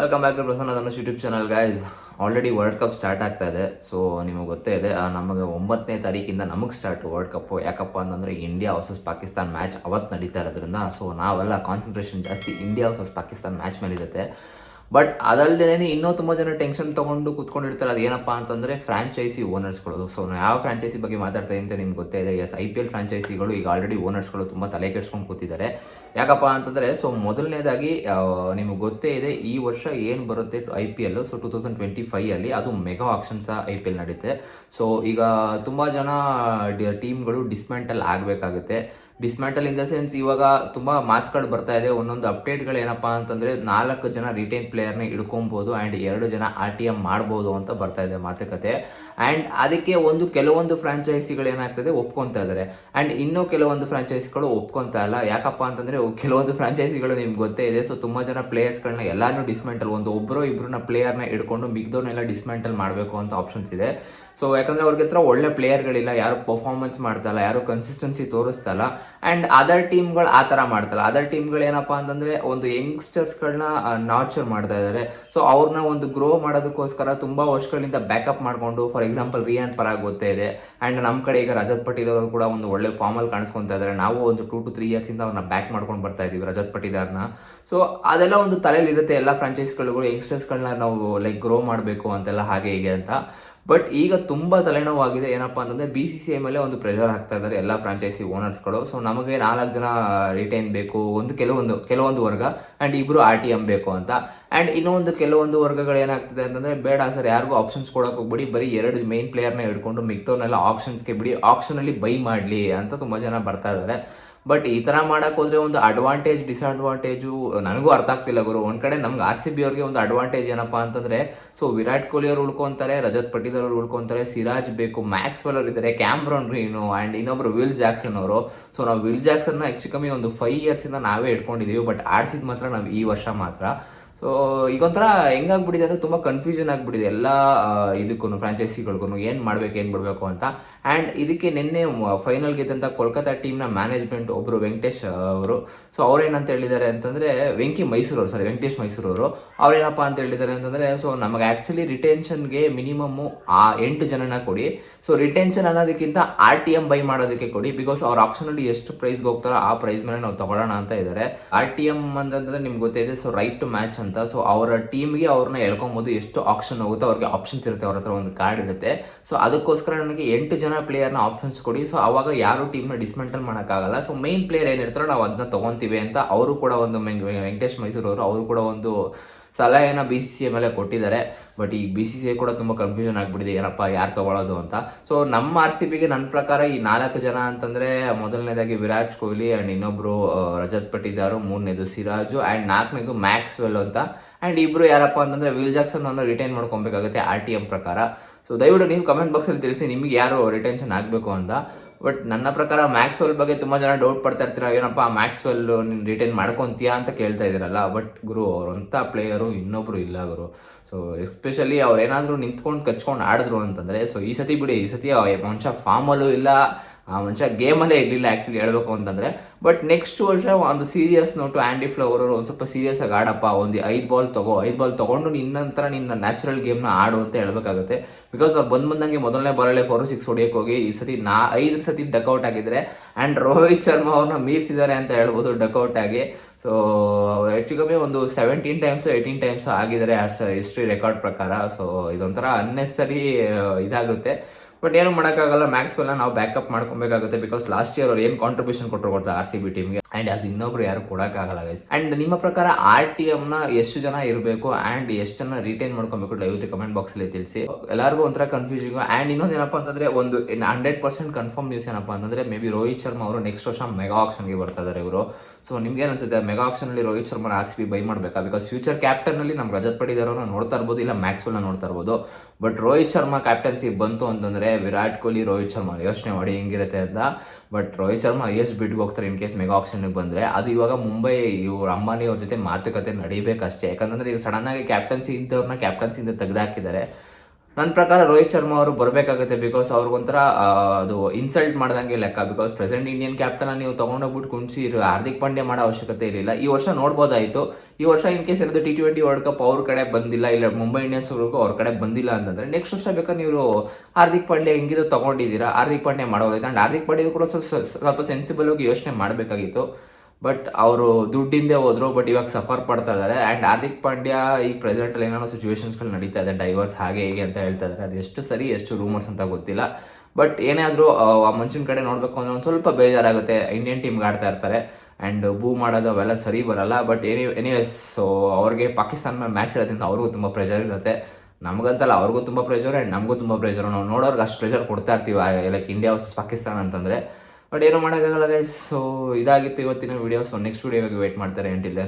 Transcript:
Welcome back to Prasanna Dhanush YouTube channel guys already world cup start ಆಗ್ತಾ ಇದೆ. So ನಿಮಗೆ ಗೊತ್ತೇ ಇದೆ ನಮಗೆ ಒಂಬತ್ತನೇ ತಾರೀಕಿಂದ ನಮಗೆ ಸ್ಟಾರ್ಟ್ ವರ್ಲ್ಡ್ ಕಪ್ಪು ಯಾಕಪ್ಪ ಅಂತಂದರೆ ಇಂಡಿಯಾ ವರ್ಸಸ್ ಪಾಕಿಸ್ತಾನ್ ಮ್ಯಾಚ್ ಅವತ್ತು ನಡೀತಾ ಇರೋದ್ರಿಂದ ಸೊ ನಾವೆಲ್ಲ ಕಾನ್ಸಂಟ್ರೇಷನ್ ಜಾಸ್ತಿ ಇಂಡಿಯಾ ವರ್ಸಸ್ ಪಾಕಿಸ್ತಾನ್ ಮ್ಯಾಚ್ ಮೇಲೆ ಇರುತ್ತೆ ಬಟ್ ಅದಲ್ಲದೆ ಇನ್ನೂ ತುಂಬ ಜನ ಟೆನ್ಷನ್ ತೊಗೊಂಡು ಕೂತ್ಕೊಂಡಿರ್ತಾರೆ. ಅದು ಏನಪ್ಪ ಅಂತಂದರೆ ಫ್ರಾಂಚೈಸಿ ಓನರ್ಸ್ಗಳು ಸೊ ನಾವು ಯಾವ ಫ್ರಾಂಚೈಸಿ ಬಗ್ಗೆ ಮಾತಾಡ್ತಾ ಅಂತ ನಿಮ್ಗೆ ಗೊತ್ತೇ ಇದೆ. ಎಸ್ ಐ ಪಿ ಎಲ್ ಫ್ರಾಂಚೈಸಿಗಳು ಈಗ ಆಲ್ರೆಡಿ ಓನರ್ಸ್ಗಳು ತುಂಬ ತಲೆ ಕೆಡ್ಸ್ಕೊಂಡು ಕೂತಿದ್ದಾರೆ. ಯಾಕಪ್ಪ ಅಂತಂದರೆ ಸೊ ಮೊದಲನೇದಾಗಿ ನಿಮಗೆ ಗೊತ್ತೇ ಇದೆ, ಈ ವರ್ಷ ಏನು ಬರುತ್ತೆ I P L so two thousand twenty ಫೈಯಲ್ಲಿ ಅದು mega auctions I P L ನಡೀತೆ. So ಈಗ ತುಂಬ ಜನ ಟೀಮ್ಗಳು ಡಿಸ್ಮೆಂಟಲ್ ಆಗಬೇಕಾಗುತ್ತೆ. ಡಿಸ್ಮ್ಯಾಂಟಲ್ ಇನ್ ದ ಸೆನ್ಸ್ ಇವಾಗ ತುಂಬ ಮಾತುಗಳು ಬರ್ತಾ ಇದೆ. ಒಂದೊಂದು ಅಪ್ಡೇಟ್ಗಳು ಏನಪ್ಪ ಅಂತಂದರೆ ನಾಲ್ಕು ಜನ ರಿಟೈನ್ ಪ್ಲೇಯರ್ನ ಹಿಡ್ಕೊಬೋದು ಆ್ಯಂಡ್ ಎರಡು ಜನ ಆರ್ ಟಿ ಎಂ ಮಾಡ್ಬೋದು ಅಂತ ಬರ್ತಾ ಇದೆ ಮಾತುಕತೆ. ಆ್ಯಂಡ್ ಅದಕ್ಕೆ ಒಂದು ಕೆಲವೊಂದು ಫ್ರಾಂಚೈಸಿಗಳು ಏನಾಗ್ತದೆ ಒಪ್ಕೊತಾ ಇದ್ದಾರೆ. ಆ್ಯಂಡ್ ಇನ್ನೂ ಕೆಲವೊಂದು ಫ್ರಾಂಚೈಸಿಗಳು ಒಪ್ಕೊತಾ ಇಲ್ಲ. ಯಾಕಪ್ಪ ಅಂತಂದರೆ ಕೆಲವೊಂದು ಫ್ರಾಂಚೈಸಿಗಳು ನಿಮ್ಗೆ ಗೊತ್ತೇ ಇದೆ. ಸೊ ತುಂಬ ಜನ ಪ್ಲೇಯರ್ಸ್ಗಳನ್ನ ಎಲ್ಲಾನು ಡಿಸ್ಮೆಂಟಲ್ ಒಂದು ಒಬ್ಬರು ಇಬ್ಬರನ್ನ ಪ್ಲೇಯರ್ನ ಹಿಡ್ಕೊಂಡು ಮಿಗ್ದವ್ರನ್ನೆಲ್ಲ ಡಿಸ್ಮೆಂಟಲ್ ಮಾಡಬೇಕು ಅಂತ ಆಪ್ಷನ್ಸ್ ಇದೆ. ಸೊ ಯಾಕಂದ್ರೆ ಅವ್ರಿಗೆ ಹತ್ರ ಒಳ್ಳೆ ಪ್ಲೇಯರ್ಗಳಿಲ್ಲ, ಯಾರು ಪರ್ಫಾರ್ಮೆನ್ಸ್ ಮಾಡ್ತಲ್ಲ ಯಾರು ಕನ್ಸಿಸ್ಟೆನ್ಸಿ ತೋರಿಸ್ತಲ್ಲ ಆ್ಯಂಡ್ ಅದರ್ ಟೀಮ್ಗಳು ಆ ಥರ ಮಾಡ್ತಲ್ಲ ಅದರ್ ಟೀಮ್ಗಳು ಏನಪ್ಪ ಅಂತಂದರೆ ಒಂದು ಯಂಗ್ಸ್ಟರ್ಸ್ಗಳನ್ನ ನಾರ್ಚರ್ ಮಾಡ್ತಾ ಇದ್ದಾರೆ ಸೊ ಅವ್ರನ್ನ ಒಂದು ಗ್ರೋ ಮಾಡೋದಕ್ಕೋಸ್ಕರ ತುಂಬ ವರ್ಷಗಳಿಂದ ಬ್ಯಾಕಪ್ ಮಾಡಿಕೊಂಡು ಫಾರ್ ಎಕ್ಸಾಂಪಲ್ ರಿಯಾನ್ ಪರಾಗ್ ಗೊತ್ತೇ ಇದೆ. ಆ್ಯಂಡ್ ನಮ್ಮ ಕಡೆ ಈಗ ರಜತ್ ಪಟ್ಟಿದವರು ಕೂಡ ಒಂದು ಒಳ್ಳೆ ಫಾರ್ಮಲ್ಲಿ ಕಾಣಿಸ್ಕೊತಾ ಇದ್ದಾರೆ ನಾವು ಒಂದು ಟೂ ಟು ತ್ರೀ ಇಯರ್ಸಿಂದ ಅವ್ರನ್ನ ಬ್ಯಾಕ್ ಮಾಡ್ಕೊಂಡು ಬರ್ತಾ ಇದ್ದೀವಿ ರಜತ್ ಪಟ್ಟಿದಾರನ್ನ ಸೊ ಅದೆಲ್ಲ ಒಂದು ತಲೆಯಲ್ಲಿ ಇರುತ್ತೆ ಎಲ್ಲ ಫ್ರಾಂಚೈಸ್ಗಳು ಯಂಗ್ಸ್ಟರ್ಸ್ಗಳನ್ನ ನಾವು ಲೈಕ್ ಗ್ರೋ ಮಾಡಬೇಕು ಅಂತೆಲ್ಲ ಹಾಗೆ ಹೀಗೆ ಅಂತ. ಬಟ್ ಈಗ ತುಂಬ ತಲೆನೋವಾಗಿದೆ. ಏನಪ್ಪ ಅಂತಂದರೆ ಬಿ ಸಿ ಸಿ ಐ ಮೇಲೆ ಒಂದು ಪ್ರೆಷರ್ ಹಾಕ್ತಾ ಇದ್ದಾರೆ ಎಲ್ಲ ಫ್ರಾಂಚೈಸಿ ಓನರ್ಸ್ಗಳು ಸೊ ನಮಗೆ ನಾಲ್ಕು ಜನ ರಿಟೈನ್ ಬೇಕು, ಒಂದು ಕೆಲವೊಂದು ಕೆಲವೊಂದು ವರ್ಗ ಆ್ಯಂಡ್ ಇಬ್ಬರು ಆರ್ ಟಿ ಎಂ ಬೇಕು ಅಂತ. ಆ್ಯಂಡ್ ಇನ್ನೊಂದು ಕೆಲವೊಂದು ವರ್ಗಗಳು ಏನಾಗ್ತಿದೆ ಅಂತಂದರೆ ಬೇಡ ಸರ್, ಯಾರಿಗೂ ಆಪ್ಷನ್ಸ್ ಕೊಡೋಕೆ ಹೋಗ್ಬಿಡಿ. ಬರೀ ಎರಡು ಮೈನ್ ಪ್ಲೇಯರ್ನ ಹಿಡ್ಕೊಂಡು ಮಿಗ್ತವ್ರನ್ನೆಲ್ಲ ಆಪ್ಷನ್ಸ್ಗೆ ಬಿಡಿ ಆಪ್ಷನಲ್ಲಿ ಬೈ ಮಾಡಲಿ ಅಂತ ತುಂಬ ಜನ ಬರ್ತಾ ಇದ್ದಾರೆ. ಬಟ್ ಈ ಥರ ಹೋದ್ರೆ ಒಂದು ಅಡ್ವಾಂಟೇಜ್ ಡಿಸ್ಅಡ್ವಾಂಟೇಜು ನನಗೂ ಅರ್ಥ ಆಗ್ತಿಲ್ಲ ಗುರು. ಒಂದು ಕಡೆ ನಮ್ಗೆ ಆರ್ ಸಿ ಬಿ ಅವ್ರಿಗೆ ಒಂದು ಅಡ್ವಾಂಟೇಜ್ ಏನಪ್ಪ ಅಂತಂದರೆ ಸೊ ವಿರಾಟ್ ಕೊಹ್ಲಿ ಅವರು ಉಳ್ಕೊತಾರೆ, ರಜತ್ ಪಟೀಲ್ ಅವರು ಉಳ್ಕೊಂತಾರೆ, ಸಿರಾಜ್ ಬೇಕು ಮ್ಯಾಕ್ಸ್ ಅವರು ಇದ್ದಾರೆ ಕ್ಯಾಮ್ರಾನ್ ರೀನು ಆ್ಯಂಡ್ ಇನ್ನೊಬ್ರು ವಿಲ್ ಜಾಕ್ಸನ್ ಅವರು. ಸೊ ನಾವು ವಿಲ್ ಜಾಕ್ಸನ್ನ ಹೆಚ್ಚು ಕಮ್ಮಿ ಒಂದು ಫೈವ್ ಇಯರ್ಸಿಂದ ನಾವೇ ಇಟ್ಕೊಂಡಿದ್ದೀವಿ ಬಟ್ ಆಡ್ಸಿದ ಮಾತ್ರ ನಾವು ಈ ವರ್ಷ ಮಾತ್ರ. ಸೊ ಈಗೊಂಥರ ಹೆಂಗಾಗ್ಬಿಟ್ಟಿದೆ ಅಂದರೆ ತುಂಬ ಕನ್ಫ್ಯೂಷನ್ ಆಗಿಬಿಟ್ಟಿದೆ ಎಲ್ಲ ಇದಕ್ಕೂ ಫ್ರಾಂಚೈಸಿಗಳಿಗೂ ಏನು ಮಾಡಬೇಕು, ಏನು ಬಿಡಬೇಕು ಅಂತ. ಆ್ಯಂಡ್ ಇದಕ್ಕೆ ನಿನ್ನೆ ಫೈನಲ್ ಗೆದ್ದಂಥ ಕೋಲ್ಕತ್ತಾ ಟೀಮ್ನ ಮ್ಯಾನೇಜ್ಮೆಂಟ್ ಒಬ್ಬರು ವೆಂಕಟೇಶ್ ಅವರು. ಸೊ ಅವ್ರೇನಂತ ಹೇಳಿದ್ದಾರೆ ಅಂತಂದರೆ, ವೆಂಕಿ ಮೈಸೂರು ಅವರು ಸಾರಿ ವೆಂಕಟೇಶ್ ಮೈಸೂರು ಅವರು ಅವ್ರೇನಪ್ಪ ಅಂತ ಹೇಳಿದ್ದಾರೆ ಅಂತಂದರೆ ಸೊ ನಮಗೆ ಆ್ಯಕ್ಚುಲಿ ರಿಟೆನ್ಷನ್ಗೆ ಮಿನಿಮಮ್ಮು ಆ, ಎಂಟು ಜನನ ಕೊಡಿ. ಸೊ ರಿಟೆನ್ಷನ್ ಅನ್ನೋದಕ್ಕಿಂತ ಆರ್ ಟಿ ಎಂ ಬೈ ಮಾಡೋದಕ್ಕೆ ಕೊಡಿ. ಬಿಕಾಸ್ ಅವ್ರ ಆಪ್ಷನಲ್ಲಿ ಎಷ್ಟು ಪ್ರೈಸ್ಗೆ ಹೋಗ್ತಾರೋ ಆ ಪ್ರೈಸ್ ಮೇಲೆ ನಾವು ತಗೊಳ್ಳೋಣ ಅಂತ ಇದ್ದಾರೆ. ಆರ್ ಟಿ ಎಂ ಅಂತಂದ್ರೆ ನಿಮ್ಗೆ ಗೊತ್ತಿದೆ ಸೊ ರೈಟ್ ಟು ಮ್ಯಾಚ್ ಅಂತ. ಸೊ ಅವರ ಟೀಮ್ಗೆ ಅವ್ರನ್ನ ಎಳ್ಕೊಬೋದು ಎಷ್ಟು ಆಪ್ಷನ್ ಹೋಗುತ್ತೋ ಅವ್ರಿಗೆ ಆಪ್ಷನ್ಸ್ ಇರುತ್ತೆ, ಅವ್ರ ಹತ್ರ ಒಂದು ಕಾರ್ಡ್ ಇರುತ್ತೆ. ಸೊ ಅದಕ್ಕೋಸ್ಕರ ನನಗೆ ಎಂಟು ಜನ ಪ್ಲೇಯರ್ನ ಆಪ್ಷನ್ಸ್ ಕೊಡಿ. ಸೊ ಅವಾಗ ಯಾರು ಟೀಮ್ನ ಡಿಸ್ಮೆಂಟಲ್ ಮಾಡೋಕ್ಕಾಗಲ್ಲ. ಸೊ ಮೈನ್ ಪ್ಲೇಯರ್ ಏನಿರ್ತಾರೋ ನಾವು ಅದನ್ನ ತೊಗೊತೀವಿ ಅಂತ. ಅವರು ಕೂಡ ಒಂದು ವೆಂಕ್- ವೆಂಕಟೇಶ್ ಮೈಸೂರು ಅವರು ಅವರು ಕೂಡ ಒಂದು ಸಲಹೆನ ಬಿ ಸಿ ಸಿ ಮೇಲೆ ಕೊಟ್ಟಿದ್ದಾರೆ. ಬಟ್ ಈ ಬಿ ಸಿ ಸಿ ಕೂಡ ತುಂಬ ಕನ್ಫ್ಯೂಷನ್ ಆಗಿಬಿಟ್ಟಿದೆ. ಏನಪ್ಪ, ಯಾರು ತೊಗೊಳೋದು ಅಂತ. ಸೊ ನಮ್ಮ ಆರ್ ಸಿ ಬಿಗೆ ನನ್ನ ಪ್ರಕಾರ ಈ ನಾಲ್ಕು ಜನ ಅಂತಂದರೆ ಮೊದಲನೇದಾಗಿ ವಿರಾಟ್ ಕೊಹ್ಲಿ ಆ್ಯಂಡ್ ಇನ್ನೊಬ್ಬರು ರಜತ್ ಪಟ್ಟಿದ್ದಾರು ಮೂರನೇದು ಸಿರಾಜು ಆ್ಯಂಡ್ ನಾಲ್ಕನೇದು ಮ್ಯಾಕ್ಸ್ವೆಲ್ ಅಂತ. ಆ್ಯಂಡ್ ಇಬ್ಬರು ಯಾರಪ್ಪ ಅಂತಂದರೆ ವಿಲ್ ಜಾಕ್ಸನ್ ಅನ್ನು ರಿಟೈನ್ ಮಾಡ್ಕೊಬೇಕಾಗುತ್ತೆ ಆರ್ ಟಿ ಎಂ ಪ್ರಕಾರ. ಸೊ ದಯವಿಟ್ಟು ನೀವು ಕಮೆಂಟ್ ಬಾಕ್ಸಲ್ಲಿ ತಿಳಿಸಿ ನಿಮಗೆ ಯಾರು ರಿಟೆನ್ಷನ್ ಆಗಬೇಕು ಅಂತ. ಬಟ್ ನನ್ನ ಪ್ರಕಾರ ಮ್ಯಾಕ್ಸ್ವೆಲ್ ಬಗ್ಗೆ ತುಂಬ ಜನ ಡೌಟ್ ಪಡ್ತಾ ಇರ್ತೀರ, ಏನಪ್ಪ ಮ್ಯಾಕ್ಸ್ವೆಲ್ ನೀನು ರಿಟೈನ್ ಮಾಡ್ಕೊತೀಯಾ ಅಂತ ಕೇಳ್ತಾ ಇದ್ದೀರಲ್ಲ. ಬಟ್ ಗುರು ಅವರಂಥ ಪ್ಲೇಯರು ಇನ್ನೊಬ್ರು ಇಲ್ಲ ಗುರು. ಸೊ ಎಸ್ಪೆಷಲಿ ಅವ್ರು ಏನಾದರೂ ನಿಂತ್ಕೊಂಡು ಕಚ್ಕೊಂಡು ಆಡಿದ್ರು ಅಂತಂದರೆ ಸೊ ಈ ಸತಿ ಬಿಡಿ, ಈ ಸತಿ ಮನುಷ್ಯ ಫಾರ್ಮಲ್ಲೂ ಇಲ್ಲ, ಆ ಮನುಷ್ಯ ಗೇಮಲ್ಲೇ ಇರಲಿಲ್ಲ ಆ್ಯಕ್ಚುಲಿ ಹೇಳಬೇಕು ಅಂತಂದರೆ. ಬಟ್ ನೆಕ್ಸ್ಟ್ ವರ್ಷ ಒಂದು ಸೀರಿಯಸ್ ನೋಟು ಆ್ಯಂಡಿ ಫ್ಲವರ್ ಒಂದು ಸ್ವಲ್ಪ ಸೀರಿಯಸ್ ಆಗಿ ಆಡಪ್ಪ. ಒಂದು ಐದು ಬಾಲ್ ತಗೋ, ಐದು ಬಾಲ್ ತೊಗೊಂಡು ನಿನ್ನಂತರ ನಿನ್ನ ನ್ಯಾಚುರಲ್ ಗೇಮ್ನ ಆಡು ಅಂತ ಹೇಳ್ಬೇಕಾಗುತ್ತೆ. ಬಿಕಾಸ್ ಅವ್ರು ಬಂದು ಬಂದಂಗೆ ಮೊದಲನೇ ಬಾಲಲ್ಲೇ ಫೋರ್ ಸಿಕ್ಸ್ ಹೊಡಿಯೋಕೆ ಹೋಗಿ, ಈ ಸತಿ ನಾ, ಐದು ಸತಿ ಡಕ್ಔಟ್ ಆಗಿದ್ರೆ ಆ್ಯಂಡ್ ರೋಹಿತ್ ಶರ್ಮಾ ಅವ್ರನ್ನ ಮೀರಿಸಿದ್ದಾರೆ ಅಂತ ಹೇಳ್ಬೋದು ಡಕ್ಔಟ್ ಆಗಿ. ಸೊ ಹೆಚ್ಚು ಕಮ್ಮಿ ಒಂದು ಸೆವೆಂಟೀನ್ ಟೈಮ್ಸ್ ಏಯ್ಟೀನ್ ಟೈಮ್ಸ್ ಆಗಿದ್ದಾರೆ ಅಷ್ಟು ಹಿಸ್ಟ್ರಿ ರೆಕಾರ್ಡ್ ಪ್ರಕಾರ. ಸೊ ಇದೊಂಥರ ಅನ್ನೆಸರಿ ಇದಾಗುತ್ತೆ. ಬಟ್ ಏನು ಮಾಡೋಕ್ಕಾಗಲ್ಲ ಮ್ಯಾಕ್ಸ್ವೆಲ್ಲ ನಾವು ಬ್ಯಾಕಪ್ ಮಾಡ್ಕೊಬೇಕಾಗುತ್ತೆ ಬಿಕಾಸ್ ಲಾಸ್ಟ್ ಇಯರ್ ಅವ್ರು ಏನು ಕಾಂಟ್ರಿಬ್ಯೂಷನ್ ಕೊಟ್ಟರು ಕೊಡ್ತಾರೆ ಆರ್ ಸಿ ಬಿ ಟೀಮ್ಗೆ ಆ್ಯಂಡ್ ಅದು ಇನ್ನೊಬ್ರು ಯಾರು ಕೊಡೋಕ್ಕಾಗಲ್ಲ ಗೈಸ್ ಆ್ಯಂಡ್ ನಿಮ್ಮ ಪ್ರಕಾರ ಆರ್ ಟಿ ಎಮ್ನ ಎಷ್ಟು ಜನ ಇರಬೇಕು? ಆ್ಯಂಡ್ ಎಷ್ಟು ಜನ ರಿಟೈನ್ ಮಾಡ್ಕೊಬೇಕು? ದಯವಿಟ್ಟು ಕಮೆಂಟ್ ಬಾಕ್ಸಲ್ಲಿ ತಿಳಿಸಿ. ಎಲ್ಲರಿಗೂ ಒಂಥರ ಕನ್ಫ್ಯೂಸಿಂಗ್ ಆ್ಯಂಡ್ ಇನ್ನೊಂದು ಏನಪ್ಪ ಅಂತಂದರೆ, ಒಂದು ಹಂಡ್ರೆಡ್ ಪರ್ಸೆಂಟ್ ಕನ್ಫರ್ಮ್ ನ್ಯೂಸ್ ಏನಪ್ಪ ಅಂತಂದರೆ ಮೇ ಬಿ ರೋಹಿತ್ ಶರ್ಮಾ ಅವರು ನೆಕ್ಸ್ಟ್ ವರ್ಷ ಮೆಗಾ ಆಕ್ಷನ್ಗೆ ಬರ್ತಾ ಇದ್ದಾರೆ ಇವರು. ಸೊ ನಿಮ್ಗೆ ಏನು ಅನ್ಸುತ್ತೆ? Mega ಆಕ್ಷನಲ್ಲಿ Rohit Sharma R C B ಮಾಡಬೇಕಾ? ಬಿಕಾಸ್ ಫ್ಯೂಚರ್ ಕ್ಯಾಪ್ಟನಲ್ಲಿ ನಮ್ಮ ರಜತ್ ಪಟಿದಾರವ್ರನ್ನ ನೋಡ್ತಾ ಇರ್ಬೋದು, ಇಲ್ಲ ಮ್ಯಾಕ್ಸ್ವೆಲ್ನ ನೋಡ್ತಾ ಇರ್ಬೋದು. ಬಟ್ ರೋಹಿತ್ ಶರ್ಮಾ ಕ್ಯಾಪ್ಟನ್ಸಿ ಬಂತು ಅಂತಂದರೆ, ವಿರಾಟ್ ಕೊಹ್ಲಿ, ರೋಹಿತ್ ಶರ್ಮಾ ಯೋಚನೆ ಮಾಡಿ ಹೆಂಗಿರುತ್ತೆ ಅಂತ. ಬಟ್ ರೋಹಿತ್ ಶರ್ಮಾ ಎಷ್ಟು ಬಿಟ್ಟು ಹೋಗ್ತಾರೆ ಇನ್ ಕೇಸ್ ಮೆಗಾ ಆಪ್ಷನ್ಗೆ ಬಂದರೆ ಅದು ಇವಾಗ ಮುಂಬೈ ಇವ್ರು ಅಂಬಾನಿ ಅವ್ರ ಜೊತೆ ಮಾತುಕತೆ ನಡಿಬೇಕಷ್ಟೇ. ಯಾಕಂತಂದ್ರೆ ಈಗ ಸಡನ್ನಾಗಿ ಕ್ಯಾಪ್ಟನ್ಸಿ ಇದ್ದವ್ರನ್ನ ಕ್ಯಾಪ್ಟನ್ಸಿಯಿಂದ ತೆಗೆದಾಕಿದ್ದಾರೆ. ನನ್ನ ಪ್ರಕಾರ ರೋಹಿತ್ ಶರ್ಮಾ ಅವರು ಬರಬೇಕಾಗುತ್ತೆ ಬಿಕಾಸ್ ಅವ್ರಿಗೊಂಥರ ಅದು ಇನ್ಸಲ್ಟ್ ಮಾಡ್ದಂಗೆ ಲೆಕ್ಕ. ಬಿಕಾಸ್ ಪ್ರೆಸೆಂಟ್ ಇಂಡಿಯನ್ ಕ್ಯಾಪ್ಟನ್ ನೀವು ತೊಗೊಂಡೋಗ್ಬಿಟ್ಟು ಕುಣಿಸಿ ಹಾರ್ದಿಕ್ ಪಾಂಡ್ಯ ಮಾಡೋ ಅವಶ್ಯಕತೆ ಇರಲಿಲ್ಲ. ಈ ವರ್ಷ ನೋಡ್ಬೋದಾಯಿತು. ಈ ವರ್ಷ ಇನ್ ಕೇಸ್ ಏನಾದ್ರು ಟಿ ಟ್ವೆಂಟಿ ವರ್ಲ್ಡ್ ಕಪ್ ಅವ್ರ ಕಡೆ ಬಂದಿಲ್ಲ, ಇಲ್ಲ ಮುಂಬೈ ಇಂಡಿಯನ್ಸ್ ಅವ್ರಿಗೂ ಅವ್ರ ಕಡೆ ಬಂದಿಲ್ಲ ಅಂತಂದ್ರೆ ನೆಕ್ಸ್ಟ್ ವರ್ಷ ಬೇಕಾದ್ರೆ ನೀವು ಹಾರ್ದಿಕ್ ಪಾಂಡ್ಯ ಹೆಂಗಿದು ತೊಗೊಂಡಿದ್ದೀರಾ, ಹಾರ್ದಿಕ್ ಪಾಂಡ್ಯ ಮಾಡೋದಾಯ್ತು. ಆ್ಯಂಡ್ ಹಾರ್ದಿಕ್ ಪಾಂಡ್ಯ ಕೂಡ ಸ್ವಲ್ಪ ಸ್ವಲ್ಪ ಸೆನ್ಸಿಬಲ್ ಆಗಿ ಯೋಚನೆ ಮಾಡಬೇಕಾಗಿತ್ತು. ಬಟ್ ಅವರು ದುಡ್ಡಿಂದೆ ಹೋದ್ರು ಬಟ್ ಇವಾಗ ಸಫರ್ ಪಡ್ತಾ ಇದ್ದಾರೆ ಆ್ಯಂಡ್ ಹಾರ್ದಿಕ್ ಪಾಂಡ್ಯ ಈ ಪ್ರೆಸೆಂಟಲ್ಲಿ ಏನೇನೋ ಸಿಚುವೇಶನ್ಸ್ಗಳು ನಡೀತಾ ಇದೆ ಡೈವರ್ಸ್ ಹಾಗೆ ಹೀಗೆ ಅಂತ ಹೇಳ್ತಾ ಇದ್ದಾರೆ ಅದು ಎಷ್ಟು ಸರಿ, ಎಷ್ಟು ರೂಮರ್ಸ್ ಅಂತ ಗೊತ್ತಿಲ್ಲ. ಬಟ್ ಏನೇ ಆ ಮನುಷ್ಯನ ಕಡೆ ನೋಡಬೇಕು ಅಂದ್ರೆ ಒಂದು ಸ್ವಲ್ಪ ಬೇಜಾರಾಗುತ್ತೆ. ಇಂಡಿಯನ್ ಟೀಮ್ಗೆ ಆಡ್ತಾ ಇರ್ತಾರೆ. ಆ್ಯಂಡ್ ಬೂ ಮಾಡೋದು ಅವೆಲ್ಲ ಸರಿ ಬರಲ್ಲ. ಬಟ್ ಎನಿ ಎನಿವೇಸ್ ಸೊ ಅವ್ರಿಗೆ ಪಾಕಿಸ್ತಾನ ಮ್ಯಾಚ್ ಇರೋದ್ರಿಂದ ಅವ್ರಿಗೂ ತುಂಬ ಪ್ರೆಷರ್ ಇರುತ್ತೆ. ನಮಗಂತಲ್ಲ, ಅವ್ರಿಗೂ ತುಂಬ ಪ್ರೆಷರ್ ಆ್ಯಂಡ್ ನಮಗೂ ತುಂಬ ಪ್ರೆಷರ್ ನಾವು ನೋಡೋರ್ಗೆ ಅಷ್ಟು ಪ್ರೆಷರ್ ಕೊಡ್ತಾ ಇರ್ತೀವಿ. ಲೈಕ್ ಇಂಡಿಯಾ ವರ್ಸಸ್ ಪಾಕಿಸ್ತಾನ ಅಂತಂದರೆ. ಬಟ್ ಏನು ಮಾಡೋಕ್ಕಾಗಲ್ಲ ಗೈಸ್ ಸೊ ಇದಾಗಿತ್ತು ಇವತ್ತಿನ ವೀಡಿಯೋ ಸೊ ನೆಕ್ಸ್ಟ್ ವೀಡಿಯೋಗೆ ವೇಟ್ ಮಾಡ್ತಾರೆ. ಎಂಟಿಲ್ಲ